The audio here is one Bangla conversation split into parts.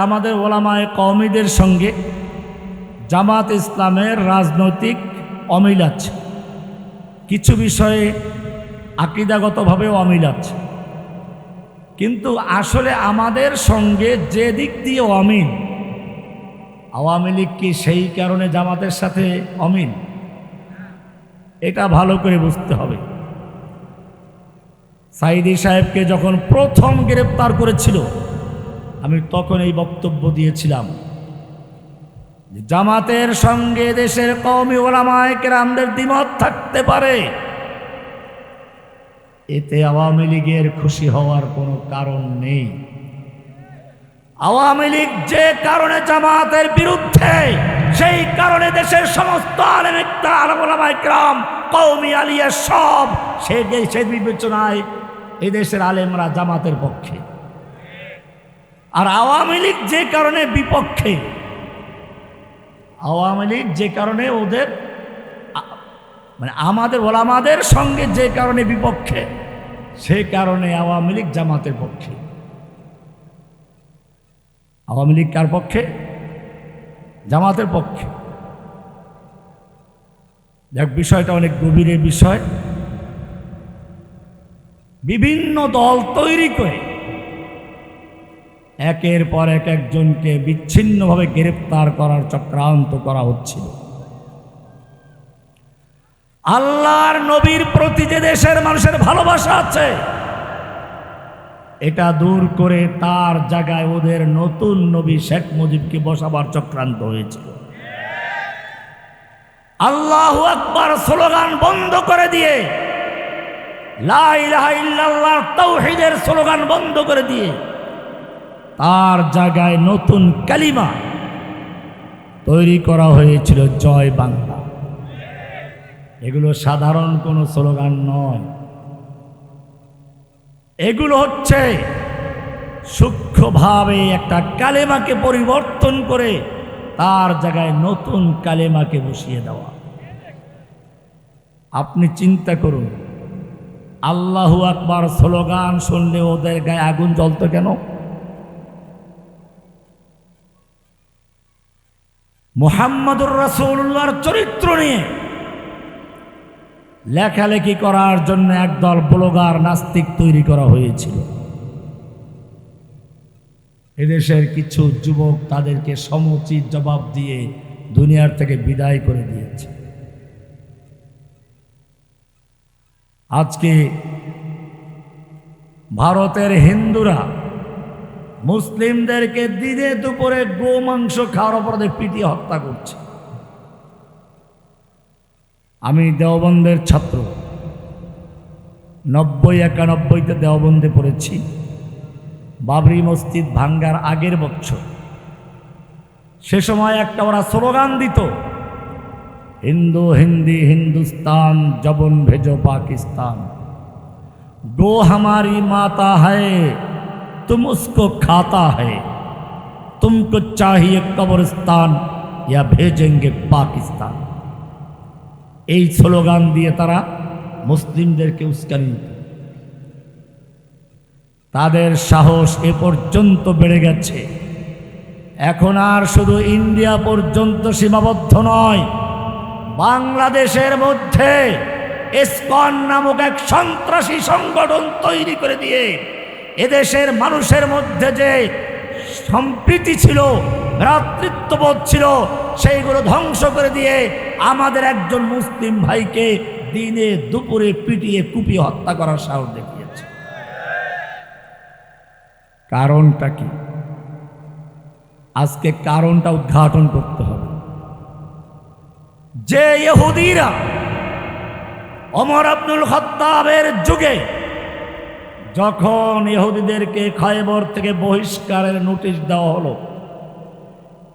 আমাদের ওলামায় কওমিদের সঙ্গে জামাত ইসলামের রাজনৈতিক অমিল আছে। কিছু বিষয়ে আকিদাগতভাবেও অমিল আছে। কিন্তু আসলে আমাদের সঙ্গে যে দিক দিয়ে অমিল, আওয়ামী লীগ কি সেই কারণে জামাতের সাথে অমিল? এটা ভালো করে বুঝতে হবে। সাইদি সাহেবকে যখন প্রথম গ্রেপ্তার করেছিল আমি তখন এই বক্তব্য দিয়েছিলাম। জামাতের সঙ্গে দেশের কওমি ওলামায় কেরামদের দ্বিমত থাকতে পারে। এতে আওয়ামী লীগের খুশি হওয়ার কোনো কারণ নেই। আওয়ামী লীগ যে কারণে জামাতের বিরুদ্ধে, সেই কারণে দেশের সমস্ত আলেমিকতা আলমাই গ্রাম কৌমি আলিয়া সব সে দেশের বিবেচনায় এই দেশের আলেমরা জামাতের পক্ষে। আর আওয়ামী লীগ যে কারণে বিপক্ষে, আওয়ামী লীগ যে কারণে ওদের মানে আমাদের ওলামাদের সঙ্গে যে কারণে বিপক্ষে, সে কারণে আওয়ামী লীগ জামাতের পক্ষে। আওয়ামী লীগ কার পক্ষে? জামাতের পক্ষে। দেখ, বিষয়টা অনেক গভীরের বিষয়। বিভিন্ন দল তৈরি করে একের পর এক একজনকে বিচ্ছিন্নভাবে গ্রেপ্তার করার চক্রান্ত করা হচ্ছিল। আল্লাহর নবীর প্রতি যে দেশের মানুষের ভালোবাসা আছে, এটা দূর করে তার জায়গায় ওদের নতুন নবী শেখ মুজিবকে বসাবার চক্রান্ত হয়েছিল। আল্লাহ আকবার স্লোগান বন্ধ করে দিয়ে, লা ইলাহা ইল্লাল্লাহ, তাওহীদের স্লোগান বন্ধ করে দিয়ে তার জায়গায় নতুন কালিমা তৈরি করা হয়েছিল, জয় বাংলা। এগুলো সাধারণ কোনো স্লোগান নয়। এগুলো হচ্ছে সূক্ষ্মভাবে একটা কালেমাকে পরিবর্তন করে তার জায়গায় নতুন কালেমাকে বসিয়ে দেওয়া। আপনি চিন্তা করুন, আল্লাহু আকবার স্লোগান শুনলে ওদের গায়ে আগুন জ্বলতো কেন? মোহাম্মদুর রাসূলুল্লাহর চরিত্র নিয়ে লেখালেখি করার জন্য একদল ব্লগার, নাস্তিক তৈরি করা হয়েছিল। এদেশের কিছু যুবক তাদেরকে সমুচিত জবাব দিয়ে দুনিয়ার থেকে বিদায় করে দিয়েছে। আজকে ভারতের হিন্দুরা মুসলিমদেরকে দিনে দুপুরে গো মাংস খাওয়ার অপরাধে পিটিয়ে হত্যা করছে। আমি দেওবন্দের ছাত্র। নব্বই একানব্বইতে দেওবন্দে পড়েছি। বাবরি মসজিদ ভাঙ্গার আগের বছর। সে সময় একটা ওরা স্লোগান দিত, হিন্দু, হিন্দি, হিন্দুস্তান, জবন ভেজো পাকিস্তান। গো হামারি মাতা হায় तुम उसको खाता है तुमको चाहिए कब्रिस्तान या भेजेंगे पाकिस्तान এই স্লোগান দিয়ে তারা মুসলিমদেরকে উস্কানি দিত তাদের সাহস এ পর্যন্ত বেড়ে গেছে এখন আর শুধু ইন্ডিয়া পর্যন্ত সীমাবদ্ধ নয় বাংলাদেশের মধ্যে ইসকন নামক এক সন্ত্রাসী সংগঠন তৈরি করে দিয়ে এদেশের মানুষের মধ্যে যে সম্প্রীতি ছিল, ভ্রাতৃত্ববোধ ছিল, সেইগুলো ধ্বংস করে দিয়ে আমাদের একজন মুসলিম ভাইকে দিনে দুপুরে পিটিয়ে কুপিয়ে হত্যা করার সাহস দেখিয়েছে। কারণটা কি? আজকে কারণটা উদ্ঘাটন করতে হবে। যে ইহুদিরা অমর আব্দুল খত্তাবের যুগে যখন ইহুদিদেরকে খয়বর থেকে বহিষ্কারের নোটিশ দেওয়া হলো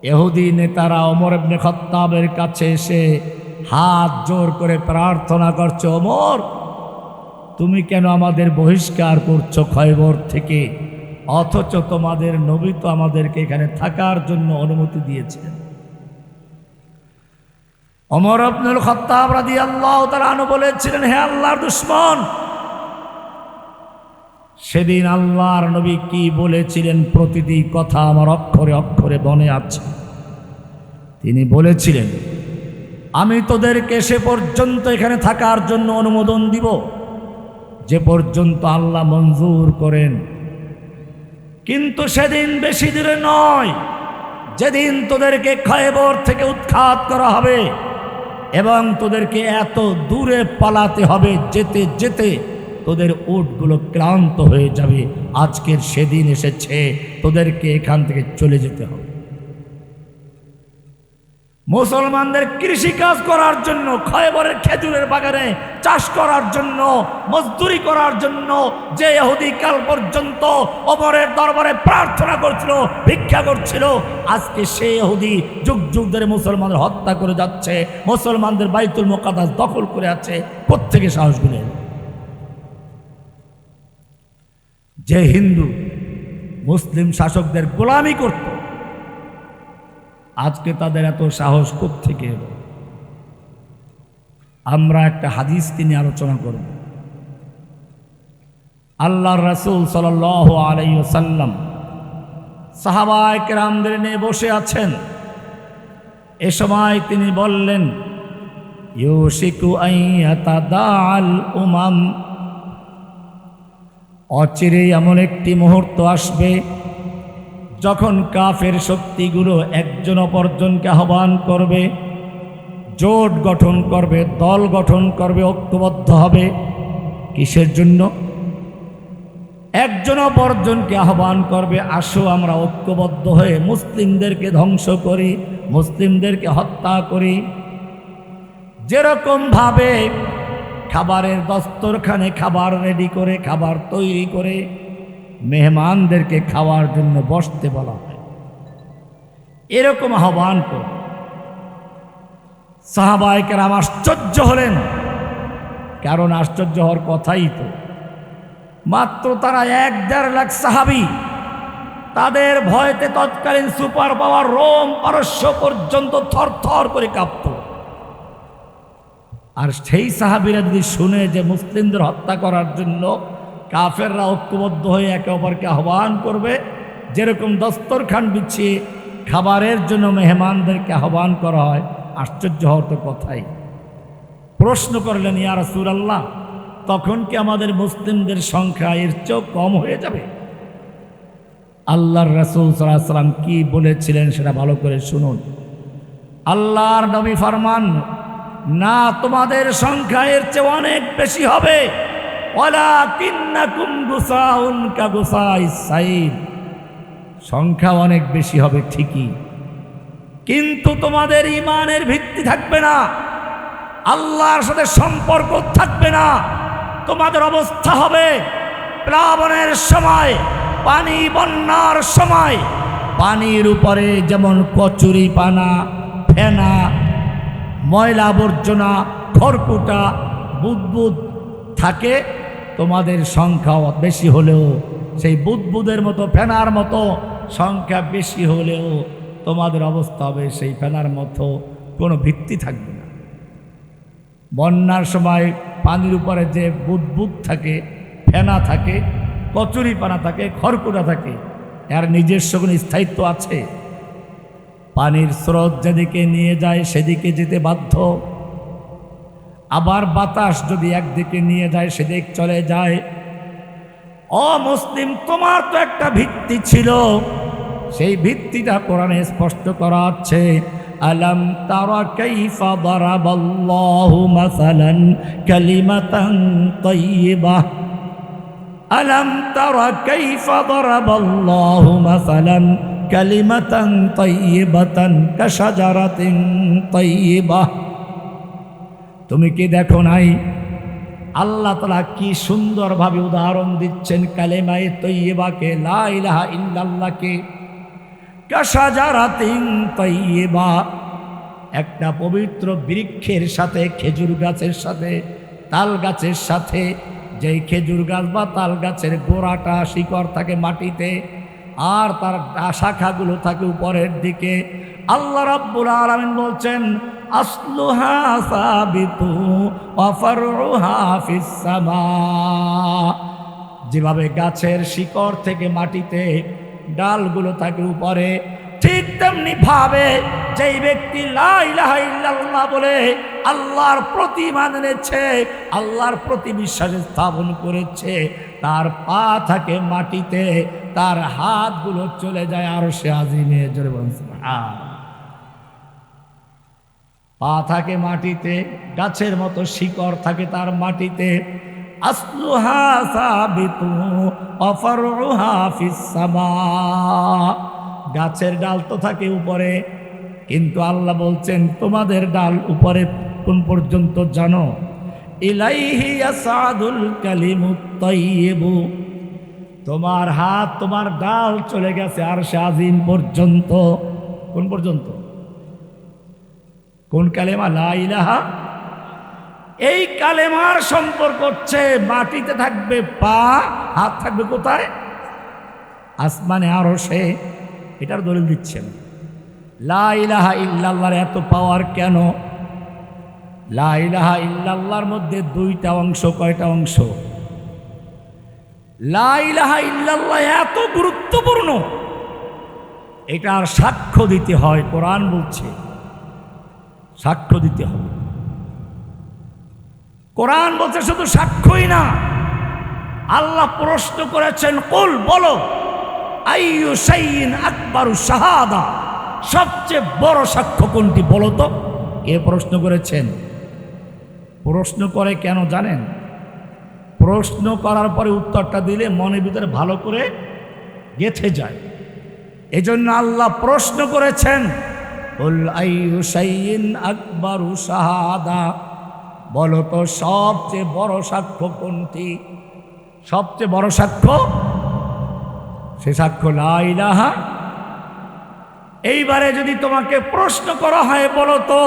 এহুদি নেতারা অমর আব্দুল খত্তাবের কাছে এসে হাত জোর করে প্রার্থনা করছে অমর তুমি কেন আমাদের বহিষ্কার করছ খয়বর থেকে? অথচ তোমাদের নবী তো আমাদেরকে এখানে থাকার জন্য অনুমতি দিয়েছেন অমর আব্দুল খত্তাব রাদি আল্লাহ আনহু বলেছিলেন, হে আল্লাহর দুশ্মন সেদিন আল্লাহর নবী কি বলেছিলেন প্রতিটি কথা আমার অক্ষরে অক্ষরে মনে আছে। তিনি বলেছিলেন, আমি তোদেরকে সে পর্যন্ত এখানে থাকার জন্য অনুমোদন দিব, যে পর্যন্ত আল্লাহ মঞ্জুর করেন। কিন্তু সেদিন বেশি দূরে নয়, যেদিন তোদেরকে খয়বর থেকে উৎখাত করা হবে এবং তোদেরকে এত দূরে পালাতে হবে যেতে যেতে তোদের উটগুলো ক্লান্ত হয়ে যাবে। আজকের সেদিন এসেছে। তোদেরকে এখান থেকে চলে যেতে হবে। মুসলমানদের কৃষি কাজ করার জন্য, খয়বরের খেজুরের বাগানে চাষ করার জন্য, মজদুরি করার জন্য যে ইহুদি কাল পর্যন্ত অমরের দরবারে প্রার্থনা করছিল, ভিক্ষা করছিল, আজকে সে ইহুদি যুগ যুগ ধরে মুসলমানদের হত্যা করে যাচ্ছে, মুসলমানদের বাইতুল মোকাদাস দখল করে আছে। প্রত্যেকে সাহস গুলে যে হিন্দু মুসলিম শাসকদের গোলামি করত, আজকে তাদের এত সাহস থেকে এলো? আমরা একটা হাদিস নিয়ে আলোচনা করব। আল্লাহ রাসূল সাল্লাল্লাহু আলাইহি ওয়াসাল্লাম সাহাবায়ে কেরামদের নিয়ে বসে আছেন। এ সময় তিনি বললেন, ইউশিকু আইয়াতাদাল উমাম অচিরেই এমন একটি মুহূর্ত আসবে যখন কাফের শক্তিগুলো একজন অপরজনকে আহ্বান করবে, জোট গঠন করবে, দল গঠন করবে, ঐক্যবদ্ধ হবে। কিসের জন্য? একজন অপরজনকে আহ্বান করবে, আসো আমরা ঐক্যবদ্ধ হয়ে মুসলিমদেরকে ধ্বংস করি, মুসলিমদেরকে হত্যা করি। যেরকমভাবে খাবারের দস্তরখানে খাবার রেডি করে, খাবার তৈরি করে মেহমানদেরকে খাওয়ার জন্য বসতে বলা হয়। এরকম আহ্বান করে। সাহাবাহিকের আশ্চর্য হলেন। কারণ আশ্চর্য হওয়ার কথাই তো। মাত্র তারা এক দেড় লাখ সাহাবি, তাদের ভয়তে তৎকালীন সুপার পাওয়ার রোম পারস্য পর্যন্ত থর থর করে কাঁপত। আর সেই সাহাবিরা যদি শুনে যে মুসলিমদের হত্যা করার জন্য কাফেররা ঐক্যবদ্ধ হয়ে একে অপরকে আহ্বান করবে, যেরকম দস্তরখান বিছিয়ে খাবারের জন্য মেহমানদেরকে আহ্বান করা হয়, আশ্চর্য হওয়ার তো কথাই। প্রশ্ন করলেন, ইয়া রাসূলুল্লাহ, তখন কি আমাদের মুসলিমদের সংখ্যা এর চেয়েও কম হয়ে যাবে? আল্লাহর রাসূল আলাইহি সাল্লাম কি বলেছিলেন সেটা ভালো করে শুনুন। আল্লাহর নবী ফরমান না তোমাদের সংখ্যা এর চেয়ে অনেক বেশি হবে। সংখ্যা অনেক বেশি হবে ঠিকই। কিন্তু তোমাদের ইমানের ভিত্তি থাকবে না। আল্লাহর সাথে সম্পর্ক থাকবে না। তোমাদের অবস্থা হবে প্লাবনের সময়, পানি বন্যার সময়। পানির উপরে যেমন কচুরি পানা ফেনা ময়লা আবর্জনা, খড়কুটা, বুদবুদ থাকে, তোমাদের সংখ্যা বেশি হলেও, সেই বুদবুদের মতো ফেনার মতো সংখ্যা বেশি হলেও তোমাদের অবস্থা হবে সেই ফেনার মতো, কোনো ভিত্তি থাকবে না। বন্যার সময় পানির উপরে যে বুদবুদ থাকে, ফেনা থাকে কচুরি পানা থাকে, খড়কুটা থাকে, এর নিজস্ব কোনো স্থায়িত্ব আছে? পানির স্রোত যেদিকে নিয়ে যায় সেদিকে যেতে বাধ্য। আবার বাতাস যদি একদিকে নিয়ে যায় সেদিক চলে যায়। অমুসলিম তোমার তো একটা ভিত্তি ছিল। সেই ভিত্তিটা কোরআনে স্পষ্ট করা আছে। আলম তারা কাইফা দারাবাল্লাহু মাসালান কালিমাতান তাইয়্যিবাহ আলম তারা কাইফা দারাবাল্লাহু মাসালান কালিমাতান তাইয়্যিবাতান কাশাজারাতিন তাইয়্যিবাহ তুমি কি দেখো নাই? আল্লাহ তালা কি সুন্দরভাবে উদাহরণ দিচ্ছেন কালেমায়ে তৈবাকে লাইলাহা ইল্লাল্লাহকে। কাসাজারাতিং তৈবা একটা পবিত্র বৃক্ষের সাথে, খেজুর গাছের সাথে, তাল গাছের সাথে, যেই খেজুর গাছ বা তাল গাছের গোড়াটা শিকড় থাকে মাটিতে আর তার শাখাগুলো থাকে উপরের দিকে। আল্লাহ রাব্বুল আলামিন বলছেন যেভাবে গাছের শিকড় থেকে মাটিতে ডালগুলো থাকে উপরে, ঠিক তেমনি ভাবে যেই ব্যক্তি লা ইলাহা ইল্লাল্লাহ বলে, আল্লাহর প্রতিমা এনেছে, আল্লাহর প্রতি বিশ্বাস স্থাপন করেছে, তার পা থাকে মাটিতে তার হাতগুলো চলে যায় আরও সে আজিমে, জোরে পা থাকে মাটিতে, গাছের মতো শিকড় থাকে তার মাটিতে। অফরুহা ফিস সামা। গাছের ডাল তো থাকে উপরে, কিন্তু আল্লাহ বলছেন, তোমাদের ডাল উপরে কোন পর্যন্ত জানো? ইলাইহি ইয়াসাদুল কালিমুত তাইয়্যিবু তোমার হাত, তোমার ডাল চলে গেছে আর আজিম পর্যন্ত। কোন পর্যন্ত? কোন কালেমা? লা ইলাহা? এই কালেমার সম্পর্ক হচ্ছে মাটিতে থাকবে পা, হাত থাকবে কোথায়? আসমানে আরও সে এটার দলিল দিচ্ছেন। লা ইলাহা ইল্লাল্লাহর এত পাওয়ার কেন? লা ইলাহা ইল্লাল্লাহর মধ্যে দুইটা অংশ, কয়টা অংশ? লা ইলাহা ইল্লাল্লাহ এত গুরুত্বপূর্ণ। এটার সাক্ষ্য দিতে হয়, কোরআন বলছে। সাক্ষ্য দিতে হবে। কোরআন বলছে শুধু সাক্ষ্যই না। আল্লাহ প্রশ্ন করেছেন, কুল, বলো আকবরু শাহাদা? সবচেয়ে বড় সাক্ষ্য কোনটি বলো তো? এ প্রশ্ন করেছেন। প্রশ্ন করে কেন জানেন? প্রশ্ন করার পরে উত্তরটা দিলে মনের ভিতরে ভালো করে গেথে যায়। এজন্য আল্লাহ প্রশ্ন করেছেন আকবরু শাহাদা? বলো তো, সবচেয়ে বড় সাক্ষ্য কোনটি? সবচেয়ে বড় সাক্ষ্য? সে সাক্ষ্য লাইলাহা এইবারে যদি তোমাকে প্রশ্ন করা হয়, বলো তো,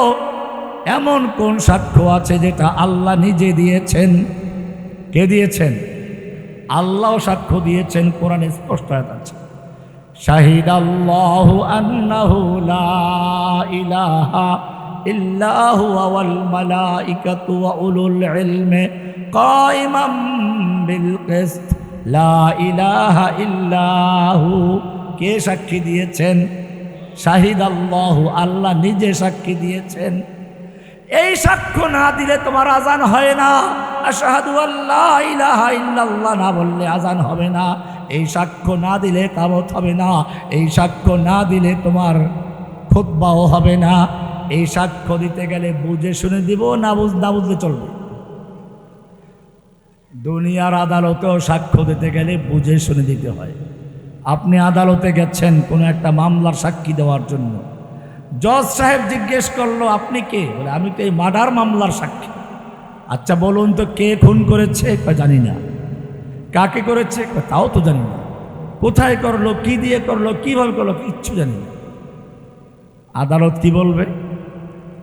এমন কোন সাক্ষ্য আছে যেটা আল্লাহ নিজে দিয়েছেন? কে দিয়েছেন? আল্লাহ সাক্ষ্য দিয়েছেন, কোরআনে স্পষ্ট আছে। শাহিদ আল্লাহু আন্নাহু লা ইলাহা লা কে সাক্ষী দিয়েছেন? শাহিদ আল্লাহু আল্লাহ নিজে সাক্ষী দিয়েছেন। এই সাক্ষ্য না দিলে তোমার আজান হয় না। আশাহাদু আল্লাহ ইলাহা ইল্লাল্লাহ না বললে আজান হবে না। এই সাক্ষ্য না দিলে কাবত হবে না। এই সাক্ষ্য না দিলে তোমার খুতবাও হবে না। এই সাক্ষ্য দিতে গেলে বুঝে শুনে দিব, না বুঝ, না বুঝলে চলবে। দুনিয়ার আদালতেও সাক্ষ্য দিতে গেলে বুঝে শুনে দিতে হয়। আপনি আদালতে গেছেন কোনো একটা মামলার সাক্ষী দেওয়ার জন্য। জজ সাহেব জিজ্ঞেস করল, আপনি কে? বলে, আমি তো এই মার্ডার মামলার সাক্ষী। আচ্ছা বলুন তো কে খুন করেছে? জানি না। কাকে করেছে? তাও তো জানি না। কোথায় করল? কি দিয়ে করল? কীভাবে করল? কিচ্ছু জানি না। আদালত কি বলবে?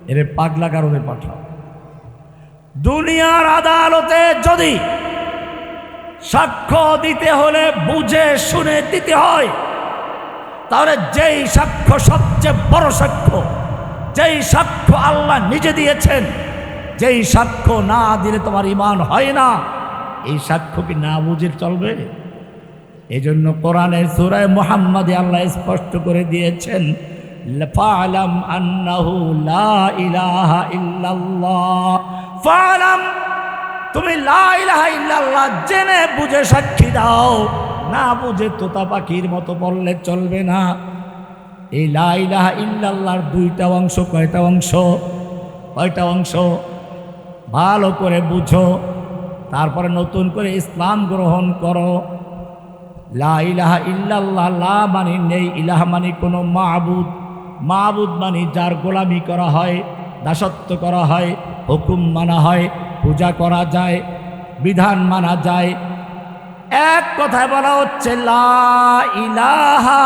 এরে পাগলা কারণে পাঠাও। দুনিয়ার আদালতে যদি সাক্ষ্য দিতে হলে বুঝে শুনে দিতে হয়। তাহলে যেই সাক্ষ্য সবচেয়ে বড় সাক্ষ্য, যেই সাক্ষ্য আল্লাহ নিজে দিয়েছেন, যেই সাক্ষ্য না দিলে তোমার ইমান হয় না, এই সাক্ষ্য কি না বুঝে চলবে? এই জন্য কোরআনের সুরায় মোহাম্মদে আল্লাহ স্পষ্ট করে দিয়েছেন আন্নাহু লা ইলাহা তুমি লা ইলাহা ইল্লাল্লাহ জেনে বুঝে সাক্ষী দাও। না বুঝে তোতা পাখির মতো বললে চলবে না। এই লা ইলাহা ইল্লাল্লাহর দুইটা অংশ, কয়টা অংশ? কয়টা অংশ? ভালো করে বুঝো। তারপরে নতুন করে ইসলাম গ্রহণ করো। লা ইলাহা ইল্লাল্লাহ, লা মানে নেই। ইলাহ মানে কোনো মাহবুদ মাহবুদ মানে যার গোলামি করা হয়, দাসত্ব করা হয়, হুকুম মানা হয়, পূজা করা যায়, বিধান মানা যায় এক কথায় বলা হচ্ছে ইলাহা।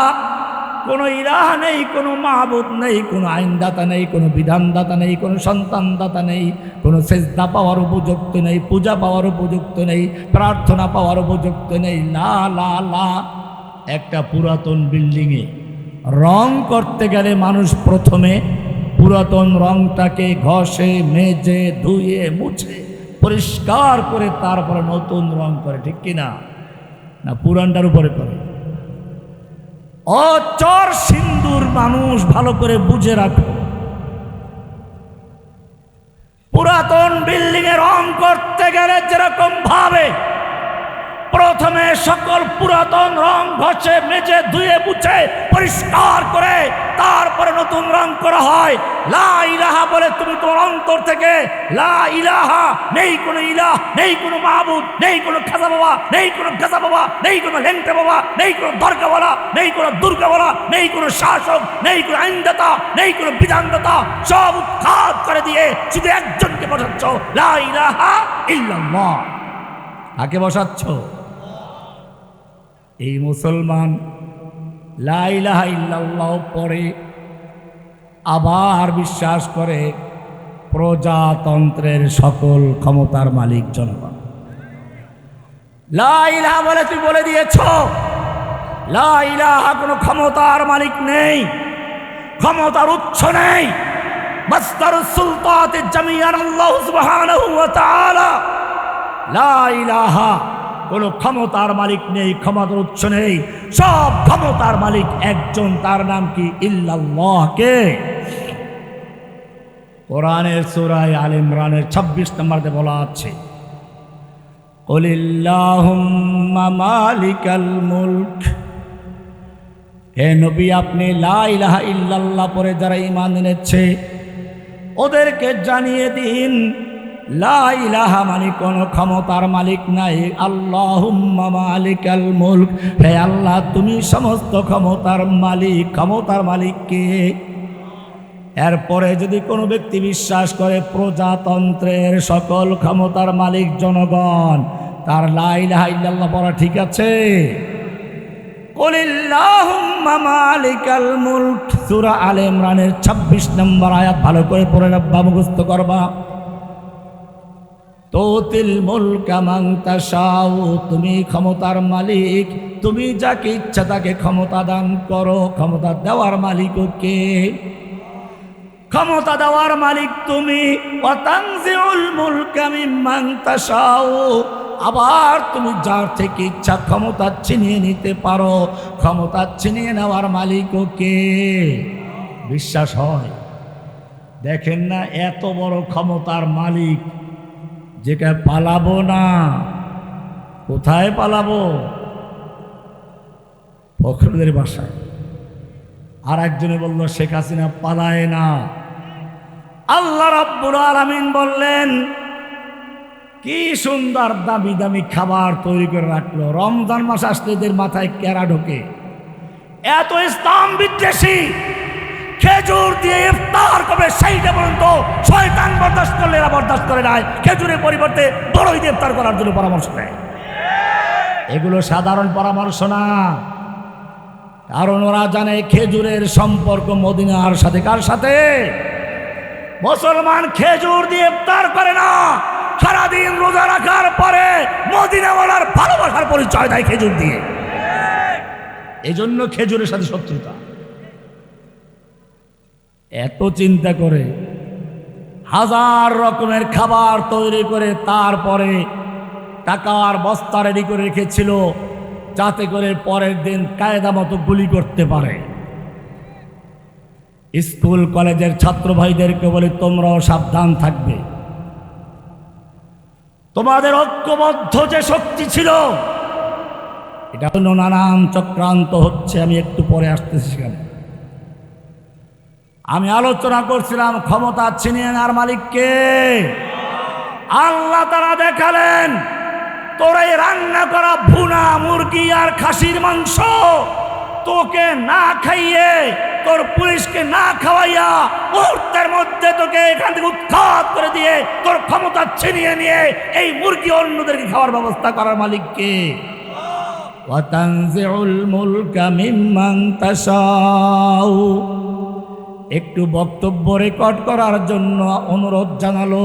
কোনো ইলাহা নেই, কোনো মাহবুদ নেই, কোনো আইনদাতা নেই, কোনো বিধানদাতা নেই, কোনো সন্তানদাতা নেই, কোনো সেজদা পাওয়ার উপযুক্ত নেই, পূজা পাওয়ার উপযুক্ত নেই, প্রার্থনা পাওয়ার উপযুক্ত নেই, লা লা লা। একটা পুরাতন বিল্ডিংয়ে রং করতে গেলে মানুষ প্রথমে পুরাতন রংটাকে ঘষে, মেজে, ধুয়ে, মুছে, পরিষ্কার করে তারপরে নতুন রং করে, ঠিক কিনা? না পুরাণটার উপরে পড়ে। অচর সিন্দুর মানুষ ভালো করে বুঝে রাখো। পুরাতন বিল্ডিং এর রং করতে গেলে যেরকম ভাবে প্রথমে সকল পুরাতন রং ঘষে মেজে ধুয়ে মুছে পরিষ্কার করে তারপরে নতুন রং করা হয় লা ইলাহা বলে তুমি তোমার অন্তর থেকে লা ইলাহা নেই কোনো ইলাহ নেই কোনো মাহবুদ নেই কোনো খাজা বাবা নেই কোনো গাজা বাবা নেই কোনো লেংটে বাবা নেই কোনো দরগাওয়ালা নেই কোনো দুর্গাওয়ালা নেই কোনো শাসক নেই কোনো আইনদাতা নেই কোনো বিধানদাতা সব উৎখাত করে দিয়ে শুধু একজনকে বসাচ্ছ লা ইলাহা ইল্লাল্লাহ কাকে বসাচ্ছ এই মুসলমান লাইলাহা পরে আবার বিশ্বাস করে প্রজাতন্ত্রের সকল ক্ষমতার মালিক জনগণ। লাইলাহা বলে তুই বলে দিয়েছ লাইলাহা কোনো ক্ষমতার মালিক নেই, ক্ষমতার উৎস নেই। মাস্তার সুলতাত জামিয়ান আল্লাহ কোনো ক্ষমতার মালিক নেই, ক্ষমতার উৎস নেই। সব ক্ষমতার মালিক একজন, তার নাম কি? ইল্লাল্লাহকে কোরআনের সুরায় আল ইমরানের ছাব্বিশ নম্বরতে বলা আছে মালিকাল মুলক। হে নবী, আপনি লা ইলাহা ইল্লাল্লাহ পরে যারা ঈমান এনেছে, ওদেরকে জানিয়ে দিন কোনো ক্ষমতার মালিক নাই। মালিকাল মুলক। হে আল্লাহ, তুমি সমস্ত ক্ষমতার মালিক। ক্ষমতার এরপরে যদি কোনো ব্যক্তি বিশ্বাস করে প্রজাতন্ত্রের সকল ক্ষমতার মালিক জনগণ, তার লা ইলাহা ইল্লাল্লাহ পড়া ঠিক আছে? মালিকাল মুলক। সূরা আলে ইমরানের 26 নম্বর আয়াত ভালো করে পড়ে রাব্বা মুখস্থ করবা। তোতিল মুলকা মান তাশাউ, তুমি ক্ষমতার মালিক, তুমি যাকে ইচ্ছা তাকে ক্ষমতা দান করো, ক্ষমতা দেওয়ার মালিক কে? ক্ষমতা দেওয়ার মালিক তুমি অতাংজিউল মুলকা মিম্মান তাশাউ, আবার তুমি যার থেকে ইচ্ছা ক্ষমতা ছিনিয়ে নিতে পারো, ক্ষমতা ছিনিয়ে নেওয়ার মালিক কে? বিশ্বাস হয়। দেখেন না, এত বড় ক্ষমতার মালিক যেটা পালাবো না? কোথায় পালাবো? ফখরুদের বাসায়। আর একজনে বলল, শেখ হাসিনা পালায় না। আল্লাহ রাব্বুল আলামিন বললেন, কি সুন্দর দামি দামি খাবার তৈরি করে রাখল। রমজান মাস আসলে মাথায় কেরা ঢোকে? এত ইসলাম বিদ্বেষী খেজুর দিয়ে ইফতার করবে সেইটা পর্যন্ত শয়তান বরদাস্ত করলে এরা বরদাস্ত করে নাই। খেজুরের পরিবর্তে বড়ই দিয়ে ইফতার করার জন্য পরামর্শ দেয়। এগুলো সাধারণ পরামর্শ না। কারণ ওরা জানে খেজুরের সম্পর্ক মদিনার সাথে। কার সাথে? মুসলমান খেজুর দিয়ে ইফতার করে না। সারাদিন রোজা রাখার পরে মদিনাওয়ালার ভালোবাসার পরিচয় দেয় খেজুর দিয়ে। এজন্য খেজুরের সাথে শত্রুতা। এত চিন্তা করে হাজার রকমের খাবার তৈরি করে তারপরে টাকার বস্তা রেডি করে রেখেছিল যাতে করে পরের দিন কায়দা মতো গুলি করতে পারে। স্কুল, কলেজের ছাত্র ভাইদেরকে বলে, তোমরাও সাবধান থাকবে। তোমাদের ঐক্যবদ্ধ যে শক্তি ছিল, এটা নানান চক্রান্ত হচ্ছে, আমি একটু পরে আসতেছি সেখানে। আমি আলোচনা করছিলাম ক্ষমতা ছিনিয়ে নেওয়ার মালিককে। আল্লাহ তারা দেখালেন, তোর এই রান্না করা ভুনা, মুরগি আর খাসির মাংস, তোকে না খাইয়ে তোর পুলিশকে না খাওয়াইয়া মুহূর্তের মধ্যে তোকে এখান থেকে উৎখাত করে দিয়ে তোর ক্ষমতা ছিনিয়ে নিয়ে এই মুরগি অন্যদেরকে খাওয়ার ব্যবস্থা করার মালিককে। ওয়াতানজিউল মুলকা মিম্মান তাশাউ। একটু বক্তব্য রেকর্ড করার জন্য অনুরোধ জানালো।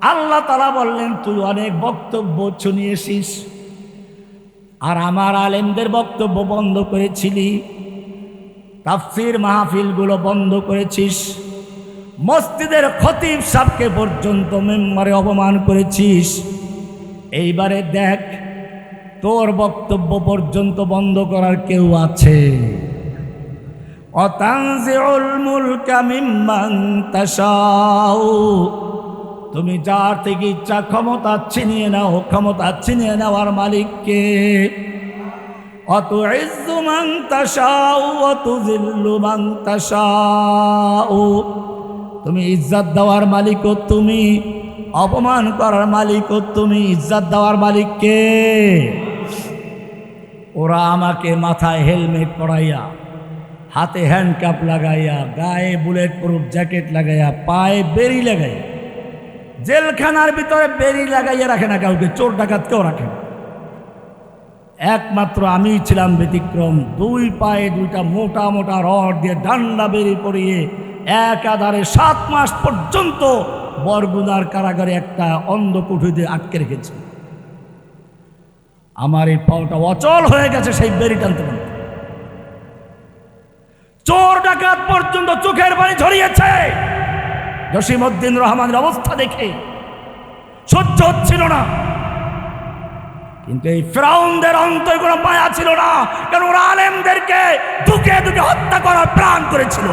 আল্লাহ তালা বললেন, তুই অনেক বক্তব্য শুনিয়েছিস আর আমার আলেমদের বক্তব্য বন্ধ করেছিলি। তাফসির মাহফিলগুলো বন্ধ করেছিস। মসজিদের খতিব সাহকে পর্যন্ত মেম্বারে অপমান করেছিস। এইবারে দেখ, তোর বক্তব্য পর্যন্ত বন্ধ করার কেউ আছে? তুমি যার থেকে ইচ্ছা ক্ষমতা ছিনিয়ে নাও, ক্ষমতা ছিনিয়ে নেওয়ার মালিককে। অত ইজ্জু তাশাউ অত জিল্লু তাশাউ। তুমি ইজ্জত দেওয়ার মালিকও তুমি, অপমান করার মালিকও তুমি, ইজ্জত দেওয়ার মালিককে। ওরা আমাকে মাথায় হেলমেট পরাইয়া হাতে হ্যান্ডকাপ লাগাইয়া, গায়ে বুলেট প্রুফ জ্যাকেট লাগাইয়া, পায়ে বেরি লাগাইয়া, জেলখানার ভিতরে বেরি লাগাইয়া রাখে না কাউকে, চোর ডাকাত কেউ রাখে না। একমাত্র আমি ছিলাম ব্যতিক্রম, দুই পায়ে দুইটা মোটা মোটা রড দিয়ে ডান্ডা বেরি পরিয়ে একাধারে সাত মাস পর্যন্ত বরগুনার কারাগারে একটা অন্ধ কুঠুতে আটকে রেখেছে। আমার এই পাওটা অচল হয়ে গেছে, সেই বেরি টানতে টানতে চোর ডাকাত পর্যন্ত চোখের পানি ঝরিয়েছে। জসিমউদ্দিন রহমানের অবস্থা দেখে সহ্য হচ্ছিল না। কিন্তু এই ফ্রাউনদের অন্তরে কোনো মায়া ছিল না, কারণ ওরা আলেমদেরকে দুকে দুকে হত্যা করার প্রাণ করেছিল।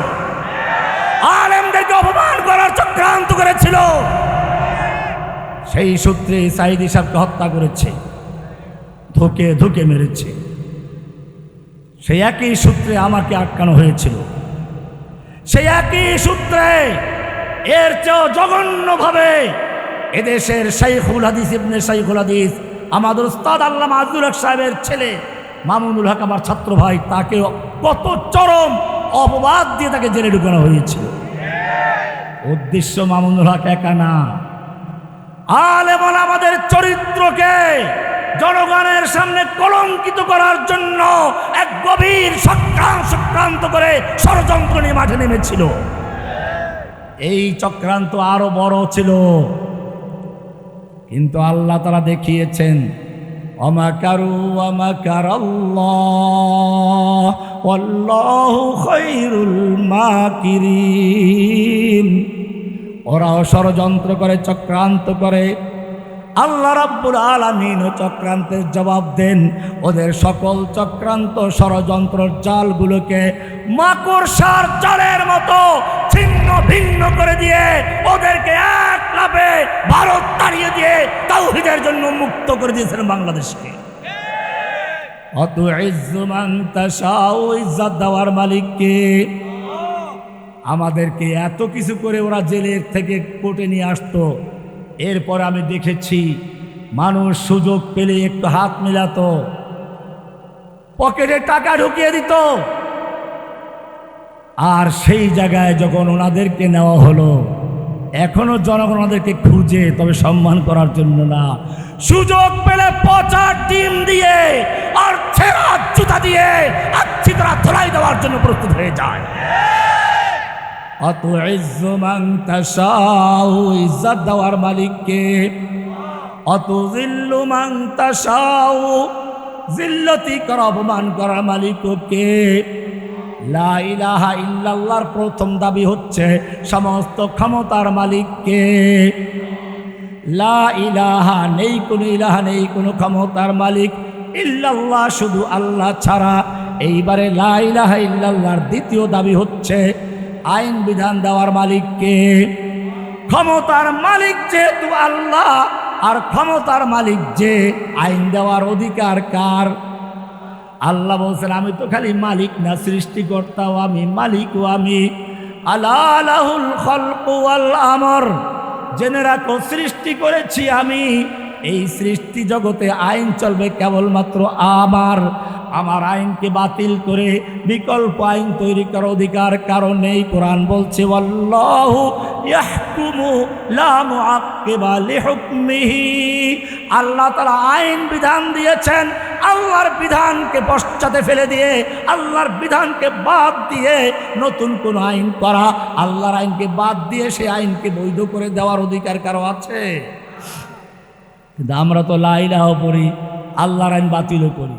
আলেমদেরকে অপমান করার চক্রান্ত করেছিল। সেই সূত্রে সাইদি সাহেবকে হত্যা করেছে, ধুকে ধুকে মেরেছে। সেই একই সূত্রে আমাকে আটকানো হয়েছিল। সেই একই সূত্রে এর চেয়েও জঘন্যভাবে এদেশের শাইখুল হাদিস, ইবনে শাইখুল হাদিস, আমাদের উস্তাদ আল্লাহ আব্দুল হক সাহেবের ছেলে মামুনুল হক আমার ছাত্র ভাই তাকে কত চরম অপবাদ দিয়ে তাকে জেলে ঢুকানো হয়েছিল। উদ্দেশ্য মামুনুল হক একা না। আলেমন আমাদের চরিত্রকে জনগণের সামনে কলঙ্কিত করার জন্য এক গভীর সক্রান্ত সক্রান্ত করে ষড়যন্ত্র নিয়ে মাঠে নেমেছিল। এই চক্রান্ত আরও বড় ছিল। কিন্তু আল্লাহ তারা দেখিয়েছেন, অমাকারু অমাকার মাকিরিন। ওরাও ষড়যন্ত্র করে, চক্রান্ত করে আল্লাহ রাব্বুল আলামিন ও চক্রান্তের জবাব দেন। ওদের সকল চক্রান্ত ষড়যন্ত্র জালগুলোকে মাকড়সার জালের মতো ছিন্ন ভিন্ন করে দিয়ে ওদেরকে এক লাভে ভারত তাড়িয়ে দিয়ে তাওহিদের জন্য মুক্ত করে দিয়েছেন বাংলাদেশকে। অত ইজ্জুমান ইজ্জত দেওয়ার মালিককে। আমাদেরকে এত কিছু করে ওরা জেলের থেকে কোর্টে নিয়ে আসতো। এরপর আমি দেখেছি মানুষ সুযোগ পেলে একটু হাত মেলাতো, পকেটে টাকা ঢুকিয়ে দিত। আর সেই জায়গায় যখন ওনাদেরকে নেওয়া হলো, এখনও জনগণ ওনাদেরকে খুঁজে তবে সম্মান করার জন্য না। সুযোগ পেলে পচা ডিম দিয়ে আর ছেঁড়া জুতা দিয়ে আচ্ছি তারা ধলাই দেওয়ার জন্য প্রস্তুত হয়ে যায়। অত ইজ্জমান তাশাউ, ইজ্জত দেওয়ার মালিককে। অত জিল্লু তাশাউ, জিল্লতি কর, অপমান করার মালিককে। লা ইলাহা ইল্লাল্লাহর প্রথম দাবি হচ্ছে সমস্ত ক্ষমতার মালিককে। লা ইলাহা, নেই কোনো ইলাহা, নেই কোনো ক্ষমতার মালিক ইল্লাল্লাহ, শুধু আল্লাহ ছাড়া। এইবারে লা ইলাহা ইল্লাল্লাহর দ্বিতীয় দাবি হচ্ছে আইন বিধান দেওয়ার মালিককে। ক্ষমতার মালিক যেহেতু আল্লাহ, আর ক্ষমতার মালিক যে, আইন দেওয়ার অধিকার কার? আল্লাহ বলছেন, আমি তো খালি মালিক না, সৃষ্টিকর্তাও আমি, মালিকও আমি। আলাহুল আমর, জেনে রাখো, সৃষ্টি করেছি আমি। এই সৃষ্টি জগতে আইন চলবে কেবলমাত্র আমার। আমার আইনকে বাতিল করে বিকল্প আইন তৈরি করার অধিকার কারণ নেই। কোরআন বলছে আল্লাহু তারা আইন বিধান দিয়েছেন, আল্লাহর বিধানকে পশ্চাতে ফেলে দিয়ে, আল্লাহর বিধানকে বাদ দিয়ে নতুন কোন আইন করা। আল্লাহর আইনকে বাদ দিয়ে সে আইনকে বৈধ করে দেওয়ার অধিকার কারও আছে? কিন্তু আমরা তো লাইলাহ পড়ি, আল্লাহর আইন বাতিলও করি।